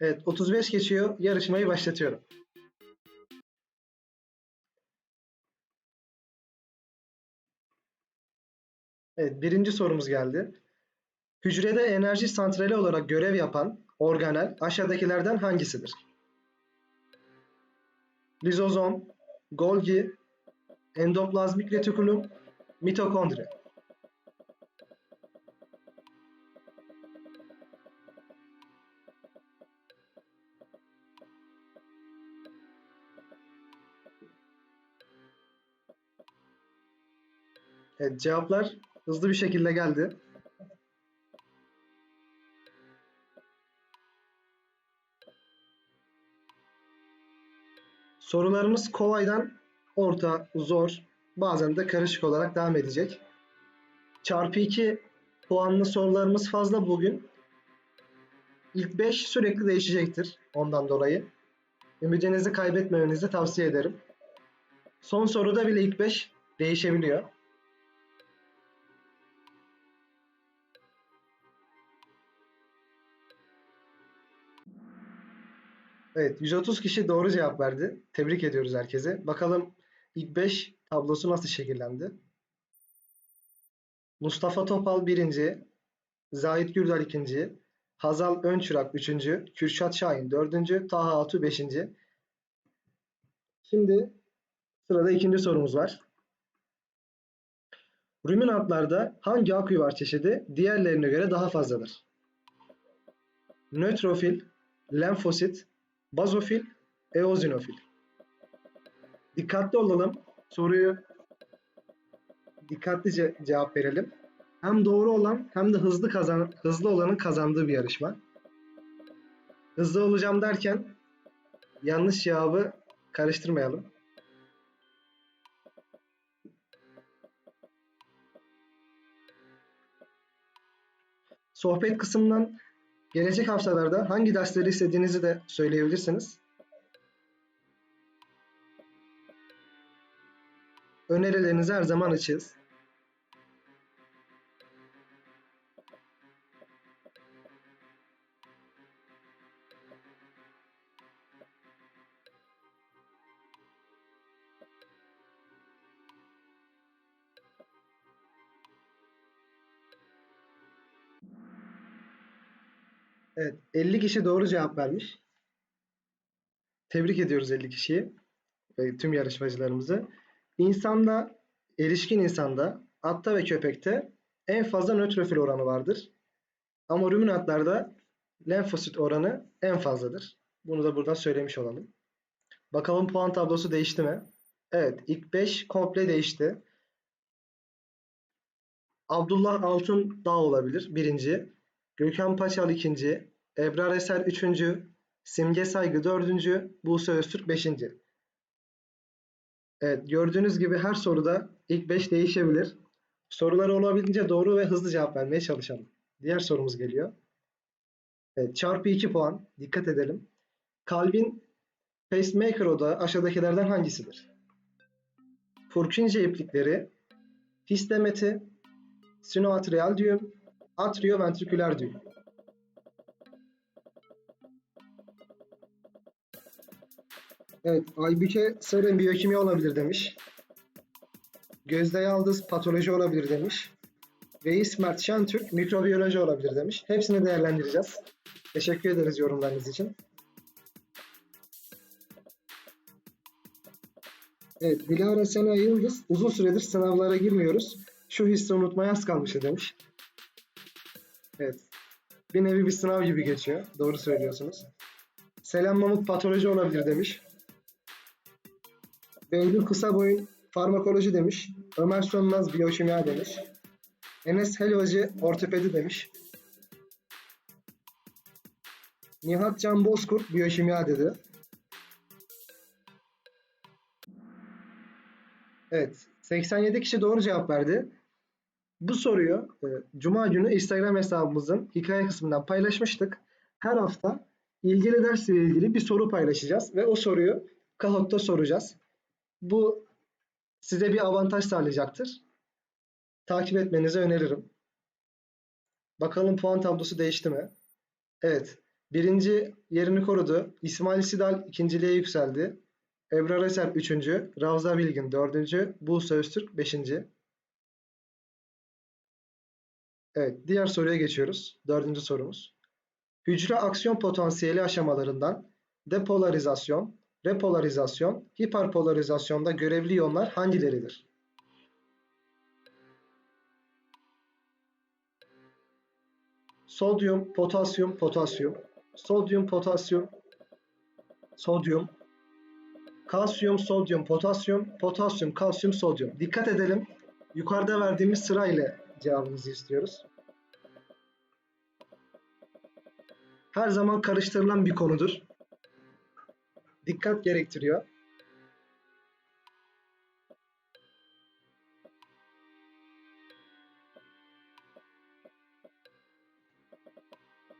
Evet 35 geçiyor. Yarışmayı başlatıyorum. Evet birinci sorumuz geldi. Hücrede enerji santrali olarak görev yapan organel aşağıdakilerden hangisidir? Lizozom, Golgi, endoplazmik retikulum, mitokondri. Evet, cevaplar hızlı bir şekilde geldi. Sorularımız kolaydan orta, zor, bazen de karışık olarak devam edecek. Çarpı 2 puanlı sorularımız fazla bugün. İlk 5 sürekli değişecektir ondan dolayı. Ümidinizi kaybetmemenizi tavsiye ederim. Son soruda bile ilk 5 değişebiliyor. Evet, 130 kişi doğru cevap verdi. Tebrik ediyoruz herkese. Bakalım ilk 5 tablosu nasıl şekillendi? Mustafa Topal 1. Zahit Gürdal 2. Hazal Önçurak 3. Kürşat Şahin 4. Taha Atu 5. Şimdi sırada ikinci sorumuz var. Ruminantlarda hangi aküvar çeşidi diğerlerine göre daha fazladır? Nötrofil, lenfosit, bazofil, eozinofil. Dikkatli olalım. Soruyu dikkatlice cevap verelim. Hem doğru olan hem de hızlı kazan hızlı olanın kazandığı bir yarışma. Hızlı olacağım derken yanlış cevabı karıştırmayalım. Sohbet kısmından gelecek haftalarda hangi dersleri istediğinizi de söyleyebilirsiniz. Önerilerinizi her zaman açığız. Evet, 50 kişi doğru cevap vermiş. Tebrik ediyoruz 50 kişiyi ve tüm yarışmacılarımızı. İnsanda, erişkin insanda, atta ve köpekte en fazla nötrofil oranı vardır. Ama ruminantlarda lenfosit oranı en fazladır. Bunu da buradan söylemiş olalım. Bakalım puan tablosu değişti mi? Evet, ilk 5 komple değişti. Abdullah Altın Dağ olabilir birinci. Gökhan Paçal ikinci. Ebrar Eser üçüncü. Simge Saygı dördüncü. Buse Öztürk beşinci. Evet gördüğünüz gibi her soruda ilk 5 değişebilir. Soruları olabildiğince doğru ve hızlı cevap vermeye çalışalım. Diğer sorumuz geliyor. Evet, çarpı 2 puan. Dikkat edelim. Kalbin pacemaker odağı aşağıdakilerden hangisidir? Purkinje iplikleri, histemeti, sinoatrial düğüm, atrioventriküler düğüm. Evet, Aybüke Sarı biyokimya olabilir demiş. Gözde Yaldız patoloji olabilir demiş. Reis Mert Şentürk mikrobiyoloji olabilir demiş. Hepsini değerlendireceğiz. Teşekkür ederiz yorumlarınız için. Evet, Dilara Sena Yıldız uzun süredir sınavlara girmiyoruz. Şu hissi unutmaya az kalmıştı demiş. Evet. Bir nevi bir sınav gibi geçiyor. Doğru söylüyorsunuz. Selam Mamut patoloji olabilir demiş. Behlül kısa boyun farmakoloji demiş. Ömer Sönmez biyokimya demiş. Enes Helvacı ortopedi demiş. Nihat Can Bozkurt biyokimya dedi. Evet. 87 kişi doğru cevap verdi. Bu soruyu e, Cuma günü Instagram hesabımızın hikaye kısmından paylaşmıştık. Her hafta ilgili ders ile ilgili bir soru paylaşacağız ve o soruyu Kahoot'ta soracağız. Bu size bir avantaj sağlayacaktır. Takip etmenizi öneririm. Bakalım puan tablosu değişti mi? Evet. birinci yerini korudu. İsmail Sidal ikinciliğe yükseldi. Ebrar Eser üçüncü. Ravza Bilgin dördüncü. Buse Öztürk beşinci. Evet, diğer soruya geçiyoruz. Dördüncü sorumuz. Hücre aksiyon potansiyeli aşamalarından depolarizasyon, repolarizasyon, hiperpolarizasyonda görevli iyonlar hangileridir? Sodyum, potasyum, potasyum, sodyum, potasyum, sodyum, kalsiyum, sodyum, potasyum, potasyum, kalsiyum, sodyum. Dikkat edelim. Yukarıda verdiğimiz sıra ile cevabımızı istiyoruz. Her zaman karıştırılan bir konudur. Dikkat gerektiriyor.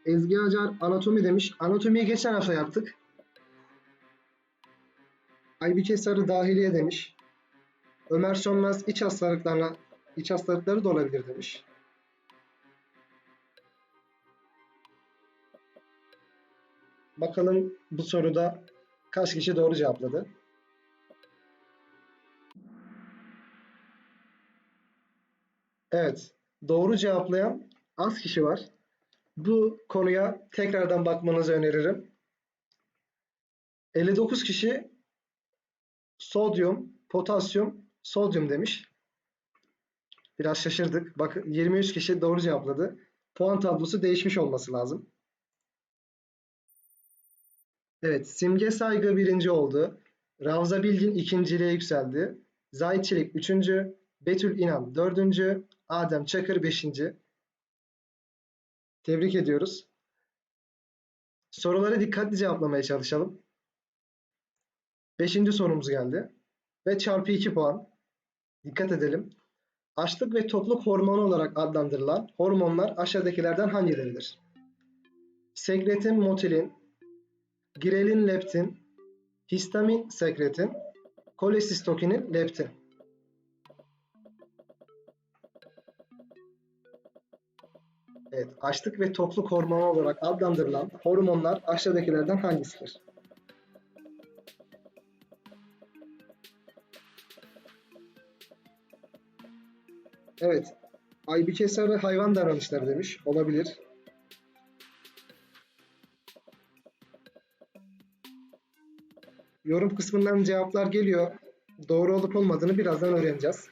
Ezgi Acar anatomi demiş. Anatomiyi geçen hafta yaptık. Aybike Sarı dahiliye demiş. Ömer Sönmez iç hastalıklarına iç hastalıkları da olabilir demiş. Bakalım bu soruda kaç kişi doğru cevapladı? Evet, doğru cevaplayan az kişi var. Bu konuya tekrardan bakmanızı öneririm. 59 kişi sodyum, potasyum, sodyum demiş. Biraz şaşırdık. Bakın 23 kişi doğru cevapladı. Puan tablosu değişmiş olması lazım. Evet, Simge Saygı birinci oldu. Ravza Bilgin ikinciliğe yükseldi. Zahit Çelik üçüncü. Betül İnan dördüncü. Adem Çakır beşinci. Tebrik ediyoruz. Soruları dikkatli cevaplamaya çalışalım. Beşinci sorumuz geldi. Ve çarpı 2 puan. Dikkat edelim. Açlık ve tokluk hormonu olarak adlandırılan hormonlar aşağıdakilerden hangileridir? Sekretin, motilin, girelin, leptin, histamin, sekretin, kolesistokinin, leptin. Evet, açlık ve tokluk hormonu olarak adlandırılan hormonlar aşağıdakilerden hangisidir? Evet, Aybike Sarı hayvan davranışları demiş. Olabilir. Yorum kısmından cevaplar geliyor. Doğru olup olmadığını birazdan öğreneceğiz.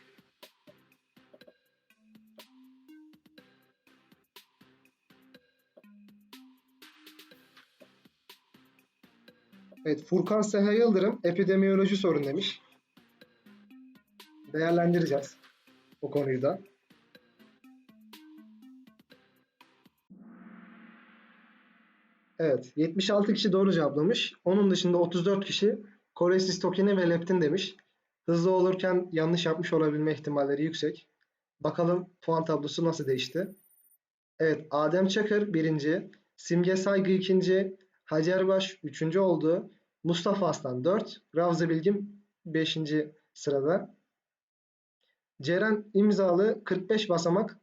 Evet, Furkan Seha Yıldırım epidemiyoloji sorun demiş. Değerlendireceğiz o konuyu da. Evet, 76 kişi doğru cevaplamış. Onun dışında 34 kişi kolesistokini ve leptin demiş. Hızlı olurken yanlış yapmış olabilme ihtimalleri yüksek. Bakalım puan tablosu nasıl değişti. Evet, Adem Çakır birinci, Simge Saygı ikinci, Hacer Baş üçüncü oldu. Mustafa Aslan 4, Ravza Bilgin 5. sırada. Ceren imzalı 45 basamak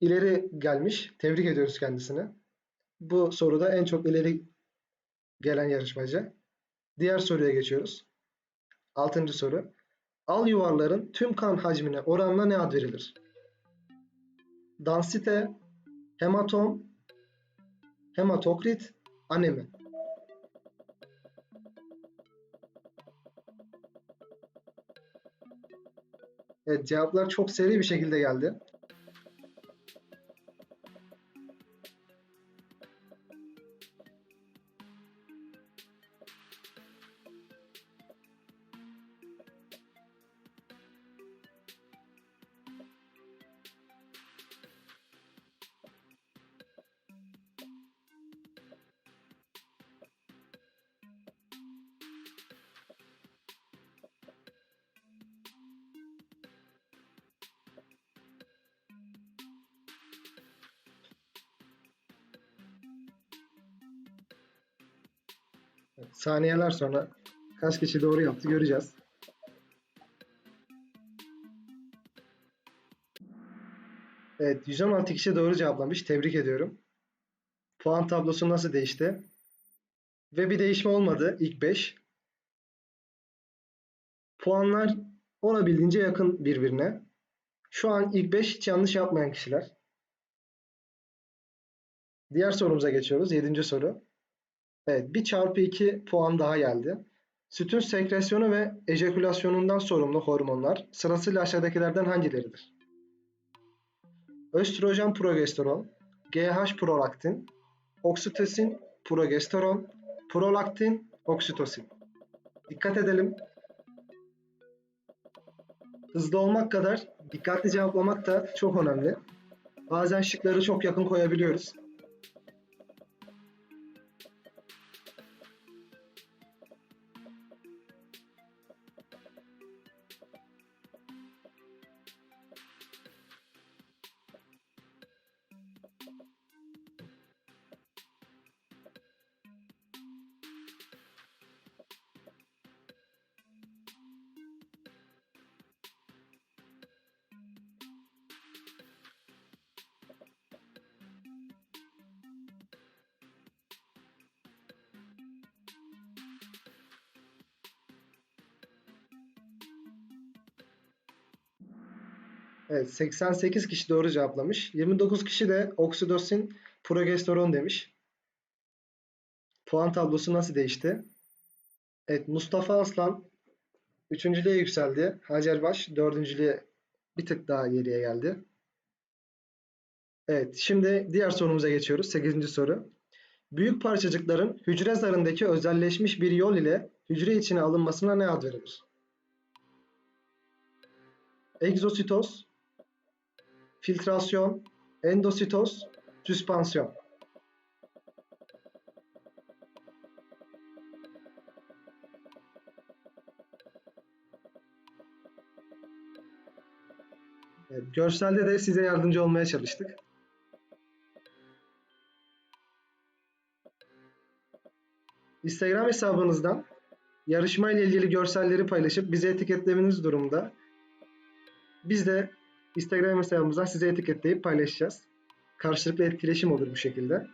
ileri gelmiş. Tebrik ediyoruz kendisini. Bu soruda en çok ileri gelen yarışmacı. Diğer soruya geçiyoruz. Altıncı soru. Al yuvarların tüm kan hacmine oranla ne ad verilir? Dansite, hematom, hematokrit, anemi. Evet, cevaplar çok seri bir şekilde geldi. Saniyeler sonra kaç kişi doğru yaptı göreceğiz. Evet, 116 kişi doğru cevaplamış. Tebrik ediyorum. Puan tablosu nasıl değişti? Ve bir değişme olmadı ilk 5. Puanlar olabildiğince yakın birbirine. Şu an ilk 5 hiç yanlış yapmayan kişiler. Diğer sorumuza geçiyoruz. 7. soru. Evet, 1 çarpı 2 puan daha geldi. Sütün sekresyonu ve ejekülasyonundan sorumlu hormonlar sırasıyla aşağıdakilerden hangileridir? Östrojen progesteron, GH prolaktin, oksitosin progesteron, prolaktin oksitosin. Dikkat edelim. Hızlı olmak kadar dikkatli cevaplamak da çok önemli. Bazen şıkları çok yakın koyabiliyoruz. Evet, 88 kişi doğru cevaplamış. 29 kişi de oksitosin progesteron demiş. Puan tablosu nasıl değişti? Evet, Mustafa Aslan üçüncülüğe yükseldi. Hacer Baş dördüncülüğe bir tık daha geriye geldi. Evet, şimdi diğer sorumuza geçiyoruz. 8. soru. Büyük parçacıkların hücre zarındaki özelleşmiş bir yol ile hücre içine alınmasına ne ad verilir? Egzositoz, filtrasyon, endositoz, süspansiyon. Görselde de size yardımcı olmaya çalıştık. Instagram hesabınızdan yarışma ile ilgili görselleri paylaşıp bize etiketlemeniz durumda biz de Instagram hesabımızdan size etiketleyip paylaşacağız. Karşılıklı etkileşim olur bu şekilde.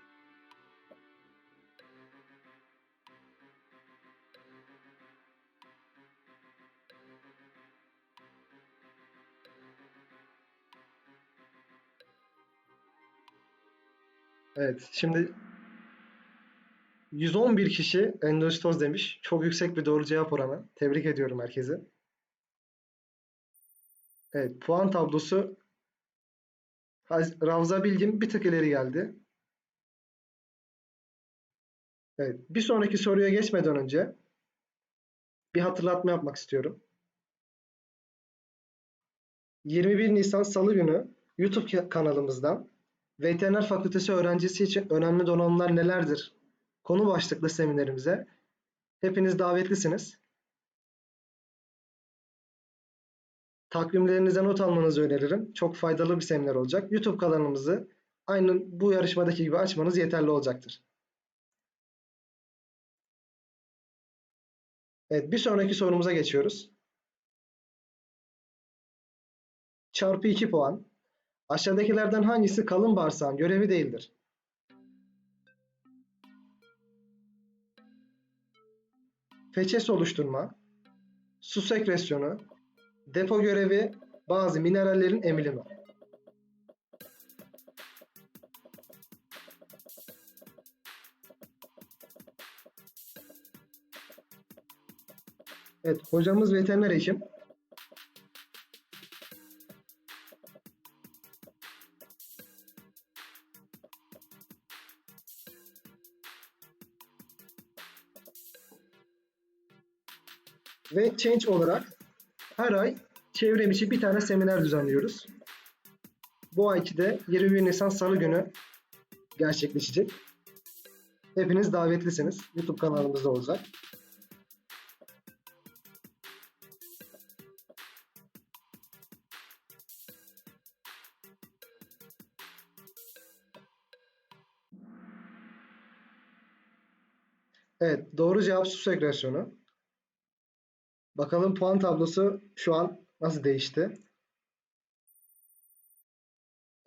Evet, şimdi 111 kişi endositoz demiş. Çok yüksek bir doğru cevap oranı. Tebrik ediyorum herkese. Evet, puan tablosu Ravza Bilgin bir tık ileri geldi. Evet, bir sonraki soruya geçmeden önce bir hatırlatma yapmak istiyorum. 21 Nisan Salı günü YouTube kanalımızdan Veteriner Fakültesi öğrencisi için önemli donanımlar nelerdir? Konu başlıklı seminerimize hepiniz davetlisiniz. Takvimlerinize not almanızı öneririm. Çok faydalı bir seminer olacak. YouTube kanalımızı aynı bu yarışmadaki gibi açmanız yeterli olacaktır. Evet, bir sonraki sorumuza geçiyoruz. Çarpı 2 puan. Aşağıdakilerden hangisi kalın bağırsağın görevi değildir? Feçes oluşturma, su sekresyonu, depo görevi, bazı minerallerin emilimi. Evet, hocamız veteriner hekim. Ve Change olarak her ay çevrem için bir tane seminer düzenliyoruz. Bu ayki de 21 Nisan Salı günü gerçekleşecek. Hepiniz davetlisiniz. YouTube kanalımızda olacak. Evet, doğru cevap su segregasyonu. Bakalım puan tablosu şu an nasıl değişti?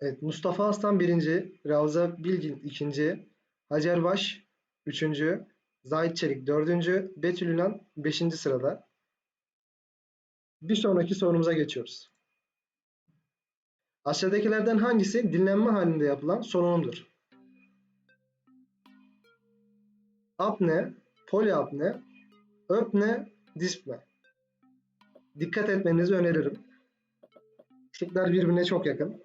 Evet, Mustafa Aslan birinci, Ravza Bilgin ikinci, Hacer Baş 3. Zahit Çelik 4. Betül Ünan 5. sırada. Bir sonraki sorumuza geçiyoruz. Aşağıdakilerden hangisi dinlenme halinde yapılan solunumdur? Apne, poliapne, öpne, dispne. Dikkat etmenizi öneririm. Şıklar birbirine çok yakın.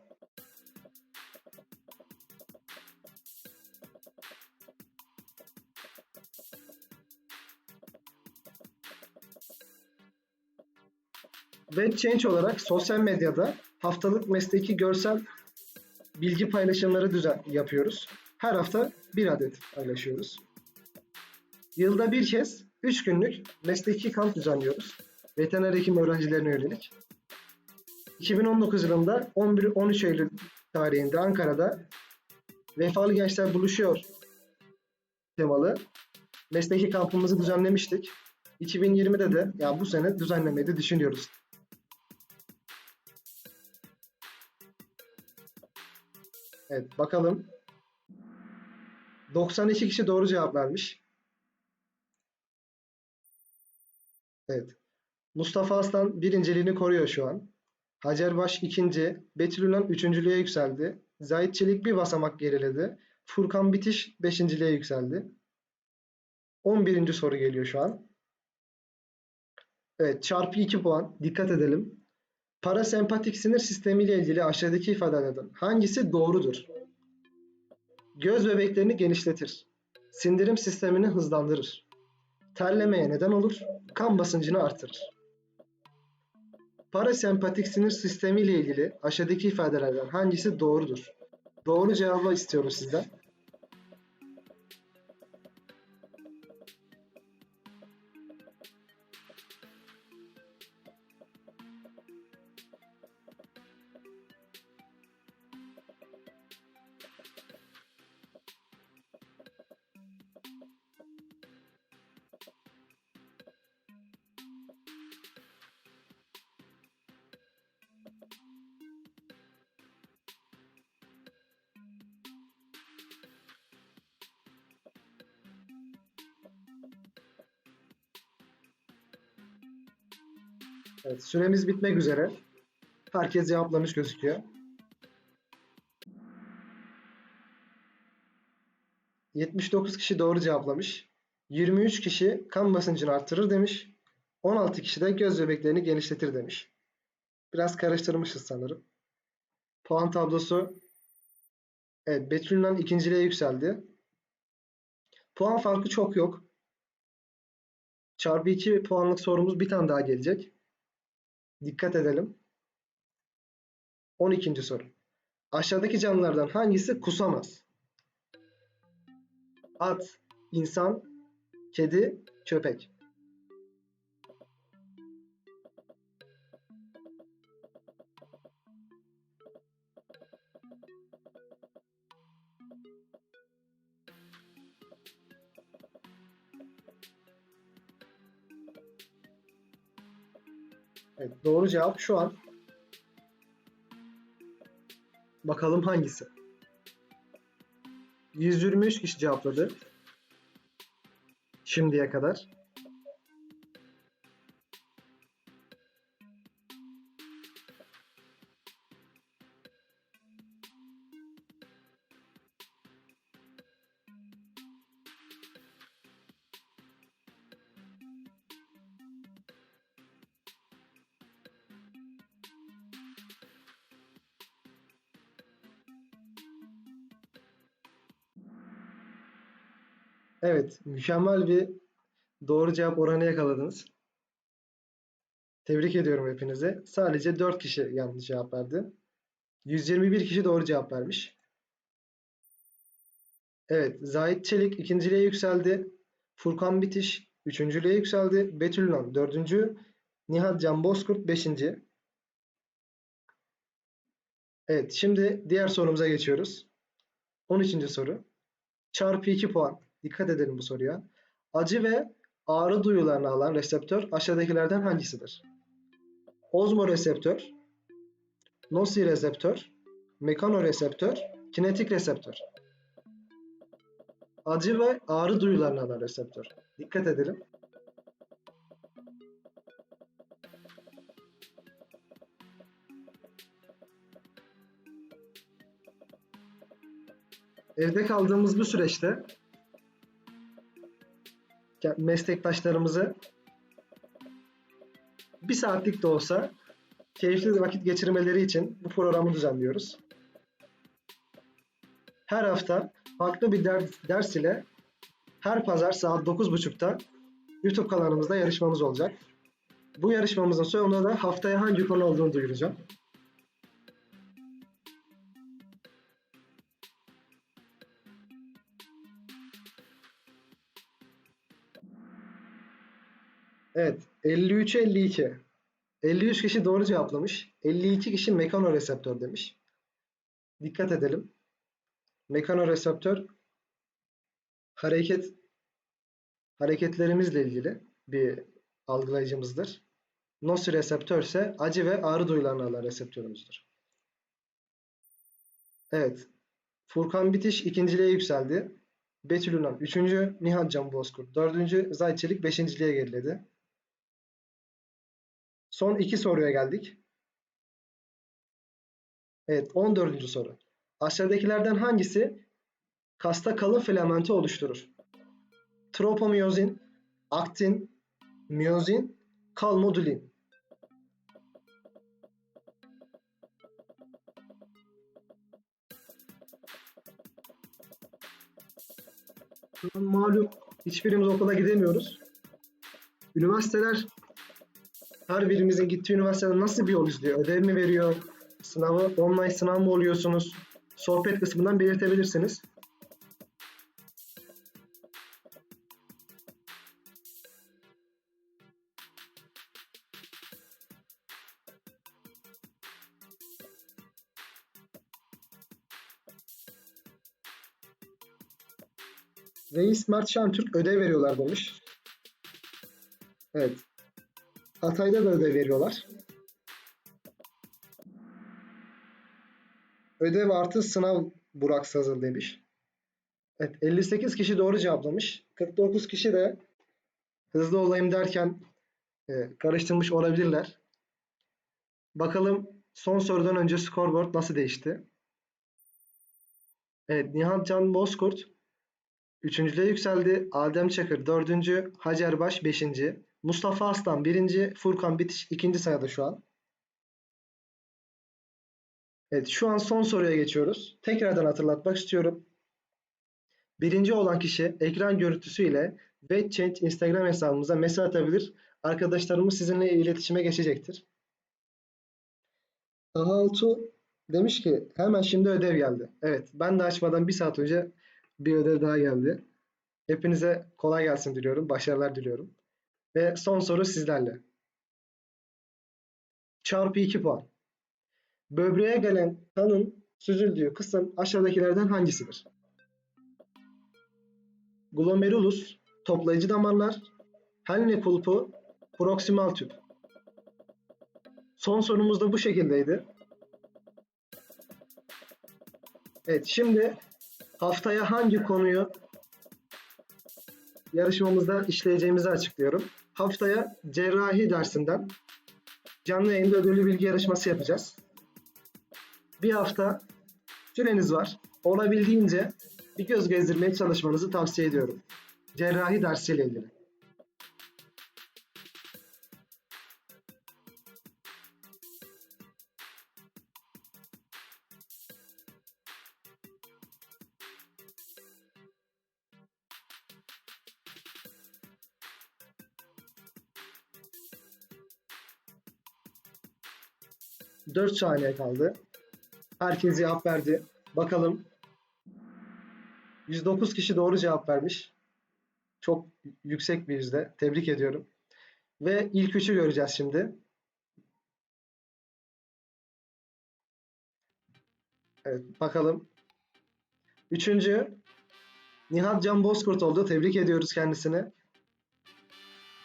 Web Change olarak sosyal medyada haftalık mesleki görsel bilgi paylaşımları düzen yapıyoruz. Her hafta bir adet paylaşıyoruz. Yılda bir kez 3 günlük mesleki kamp düzenliyoruz. Veteriner hekim öğrencilerine yönelik. 2019 yılında 11-13 Eylül tarihinde Ankara'da Vefalı Gençler Buluşuyor temalı mesleki kampımızı düzenlemiştik. 2020'de de ya bu sene düzenlemeyi de düşünüyoruz. Evet bakalım. 92 kişi doğru cevap vermiş. Evet. Mustafa Aslan birinciliğini koruyor şu an. Hacer Baş ikinci. Betül Ünan üçüncülüğe yükseldi. Zahit Çelik bir basamak geriledi. Furkan Bitiş beşinciliğe yükseldi. 11. soru geliyor şu an. Evet çarpı 2 puan. Dikkat edelim. Parasempatik sinir sistemi ile ilgili aşağıdaki ifadelerden hangisi doğrudur? Göz bebeklerini genişletir. Sindirim sistemini hızlandırır. Terlemeye neden olur. Kan basıncını artırır. Parasempatik sinir sistemi ile ilgili aşağıdaki ifadelerden hangisi doğrudur? Doğru cevabı istiyorum sizden. Evet, süremiz bitmek üzere. Herkes cevaplamış gözüküyor. ...79 kişi doğru cevaplamış. 23 kişi kan basıncını artırır demiş. 16 kişi de göz bebeklerini genişletir demiş. Biraz karıştırmışız sanırım. Puan tablosu... Evet, Betül'den ikinciliğe yükseldi. Puan farkı çok yok. Çarpı 2 puanlık sorumuz bir tane daha gelecek. Dikkat edelim. 12. soru. Aşağıdaki canlılardan hangisi kusamaz? At, insan, kedi, köpek. Evet, doğru cevap şu an. Bakalım hangisi? 123 kişi cevapladı. Şimdiye kadar. Evet, mükemmel bir doğru cevap oranı yakaladınız. Tebrik ediyorum hepinizi. Sadece 4 kişi yanlış cevap verdi. 121 kişi doğru cevap vermiş. Evet, Zahit Çelik ikinciliğe yükseldi. Furkan Bitiş üçüncülüğe yükseldi. Betül Ünan dördüncü. Nihat Can Bozkurt beşinci. Evet, şimdi diğer sorumuza geçiyoruz. 13. soru. Çarpı 2 puan. Dikkat edelim bu soruya. Acı ve ağrı duyularını alan reseptör aşağıdakilerden hangisidir? Ozmoreseptör, nosireseptör, mekanoreseptör, kinetik reseptör. acı ve ağrı duyularını alan reseptör. Dikkat edelim. Evde kaldığımız bu süreçte meslektaşlarımızı bir saatlik de olsa keyifli vakit geçirmeleri için bu programı düzenliyoruz. Her hafta farklı bir ders, ders ile her pazar saat 9.30'da YouTube kanalımızda yarışmamız olacak. Bu yarışmamızın sonunda da haftaya hangi konu olduğunu duyuracağım. Evet, 53'e 52. 53 kişi doğru cevaplamış. 52 kişi mekanoreseptör demiş. Dikkat edelim. Mekanoreseptör hareket hareketlerimizle ilgili bir algılayıcımızdır. Nosireseptör ise acı ve ağrı duyularını alan reseptörümüzdür. Evet. Furkan Bitiş ikinciliğe yükseldi. Betül Ünal üçüncü, Nihat Can Bozkurt dördüncü, Zahit Çelik beşinciliğe geriledi. Son iki soruya geldik. Evet, 14. soru. Aşağıdakilerden hangisi kasta kalın filamenti oluşturur? Tropomiyozin, aktin, miyozin, kalmodulin. Malum hiçbirimiz okula gidemiyoruz. Üniversiteler her birimizin gittiği üniversitede nasıl bir yol izliyor? Ödev mi veriyor? Sınavı online sınav mı oluyorsunuz? Sohbet kısmından belirtebilirsiniz. Reis Mert Şentürk ödev veriyorlar demiş. Evet. Hatay'da da ödev veriyorlar. Ödev artı sınav Burak Sazır demiş. Evet, 58 kişi doğru cevaplamış. 49 kişi de hızlı olayım derken e, karıştırmış olabilirler. Bakalım son sorudan önce scoreboard nasıl değişti? Evet, Nihat Can Bozkurt Üçüncülüğe yükseldi. Adem Çakır dördüncü, Hacer Baş beşinci, Mustafa Aslan birinci, Furkan Bitiş ikinci sırada şu an. Evet şu an son soruya geçiyoruz. Tekrardan hatırlatmak istiyorum. Birinci olan kişi ekran görüntüsüyle WebChange Instagram hesabımıza mesaj atabilir. Arkadaşlarımız sizinle iletişime geçecektir. Taha Altuğ demiş ki hemen şimdi ödev geldi. Evet ben de açmadan bir saat önce bir ödev daha geldi. Hepinize kolay gelsin diliyorum. Başarılar diliyorum. Ve son soru sizlerle. Çarpı 2 puan. Böbreğe gelen kanın süzüldüğü kısım aşağıdakilerden hangisidir? Glomerulus, toplayıcı damarlar, Henle kulpu, proksimal tüp. Son sorumuz da bu şekildeydi. Evet, şimdi haftaya hangi konuyu yarışmamızda işleyeceğimizi açıklıyorum. Haftaya cerrahi dersinden canlı yayında ödüllü bilgi yarışması yapacağız. Bir hafta süreniz var. Olabildiğince bir göz gezdirmeye çalışmanızı tavsiye ediyorum. Cerrahi dersiyle ilgili. Dört saniye kaldı. Herkes cevap verdi. Bakalım. 109 kişi doğru cevap vermiş. Çok yüksek bir yüzde. Tebrik ediyorum. Ve ilk üçü göreceğiz şimdi. Evet bakalım. Üçüncü Nihat Can Bozkurt oldu. Tebrik ediyoruz kendisini.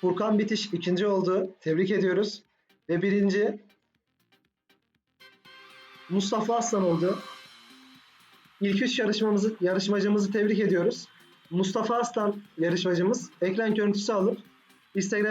Furkan Bitiş ikinci oldu. Tebrik ediyoruz. Ve birinci Mustafa Aslan oldu. İlk üç yarışmamızı, yarışmacımızı tebrik ediyoruz. Mustafa Aslan yarışmacımız ekran görüntüsü alıp Instagram